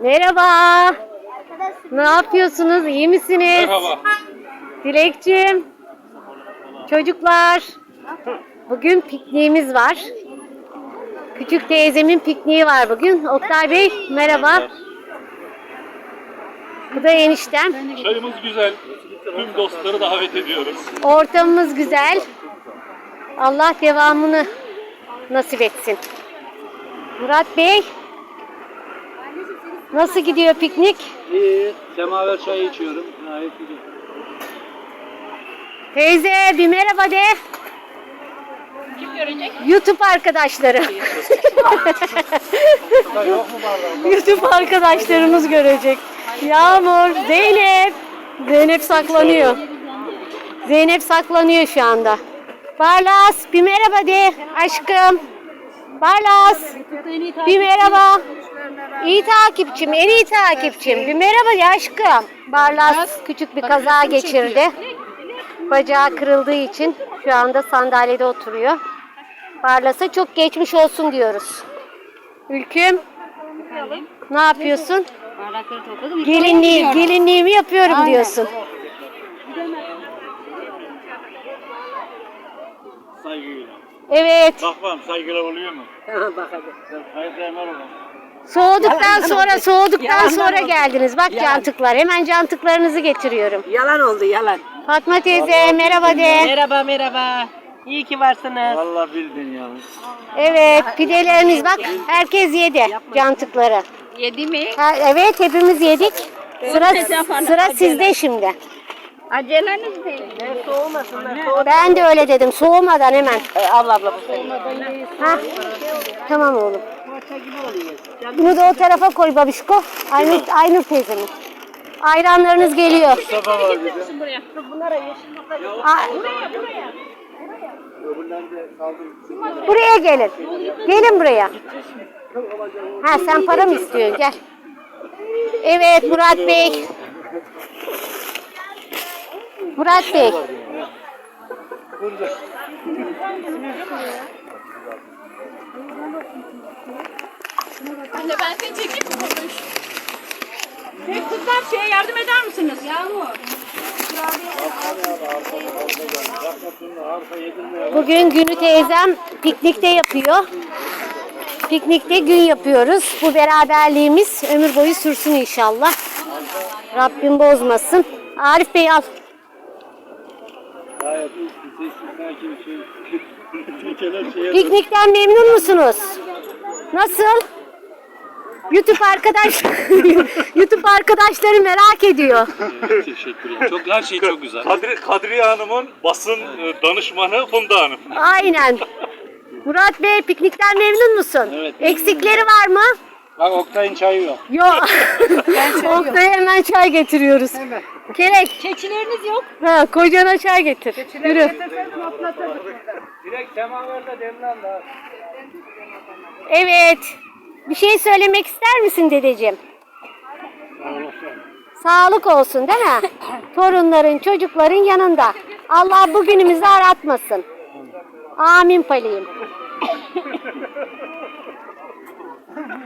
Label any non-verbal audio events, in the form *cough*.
Merhaba. Ne yapıyorsunuz? İyi misiniz? Merhaba. Dilekçim. Çocuklar. Bugün pikniğimiz var. Küçük teyzemin pikniği var bugün. Oktay Bey merhaba. Bu da eniştem. Çayımız güzel. Tüm dostları davet ediyoruz. Ortamımız güzel. Allah devamını nasip etsin. Murat Bey. Nasıl gidiyor piknik? İyi. Semaver çayı içiyorum. Gayet güzel. Teyze bir merhaba de. Kim görecek? YouTube arkadaşları. *laughs* YouTube arkadaşlarımız görecek. Yağmur, Zeynep. Zeynep saklanıyor. Zeynep saklanıyor şu anda. Barlas bir merhaba de aşkım. Barlas bir merhaba. İyi takipçim, en iyi takipçim. Bir merhaba de aşkım. Barlas küçük bir kaza geçirdi. Bacağı kırıldığı için şu anda sandalyede oturuyor. Barlas'a çok geçmiş olsun diyoruz. Ülküm ne yapıyorsun? Gelinliği, gelinliğimi yapıyorum diyorsun. Saygıyla. Evet. Bakmam saygıyla oluyor mu? Bak hadi. Hayırlı merhaba. Soğuduktan sonra soğuduktan sonra geldiniz. Bak cantıklar. Hemen cantıklarınızı getiriyorum. Yalan oldu yalan. Fatma teyze merhaba de. Merhaba merhaba. İyi ki varsınız. Vallahi bildin ya. Evet pideleriniz bak herkes yedi cantıkları. Yedi mi? Ha, evet hepimiz yedik. Sıra sıra sizde şimdi. Aceleniz değil. Soğumasınlar. Ben de öyle dedim soğumadan hemen. Ee, abla abla bu senin. Ha? Tamam oğlum. Bunu da o tarafa koy babişko. Aynur, Aynur teyzemin. Ayranlarınız geliyor. Mustafa var. Buraya. Buraya gelin. Gelin buraya. Ha sen para mı istiyorsun? Gel. Evet Murat Bey. Murat Bey. Anne ben seni çekeyim mi konuş? Şey, kızlar şeye yardım eder misiniz? Yağmur. Bugün günü teyzem piknikte yapıyor. Piknikte gün yapıyoruz. Bu beraberliğimiz ömür boyu sürsün inşallah. Rabbim bozmasın. Arif Bey al. Gayet iyi. Sesli sakin bir şey. Tekeler şeye *laughs* Piknikten memnun musunuz? Nasıl? YouTube arkadaş *laughs* YouTube arkadaşları merak ediyor. Teşekkürler. Çok her şey çok güzel. Kadri, Kadriye Hanım'ın basın e, danışmanı Funda Hanım. Aynen. Murat Bey piknikten memnun musun? Evet. Eksikleri var mı? Bak Oktay'ın çayı yok. Yok. *laughs* Oktay'a hemen çay getiriyoruz. Hemen. Gerek. Keçileriniz yok. Ha, kocana çay getir. Keçileri Yürü. getirseydin. Direkt semalarda demlen daha. Evet. Bir şey söylemek ister misin dedeciğim? Sağlık olsun değil mi? *laughs* Torunların, çocukların yanında. Allah bugünümüzü aratmasın. Amin paliyim. *laughs*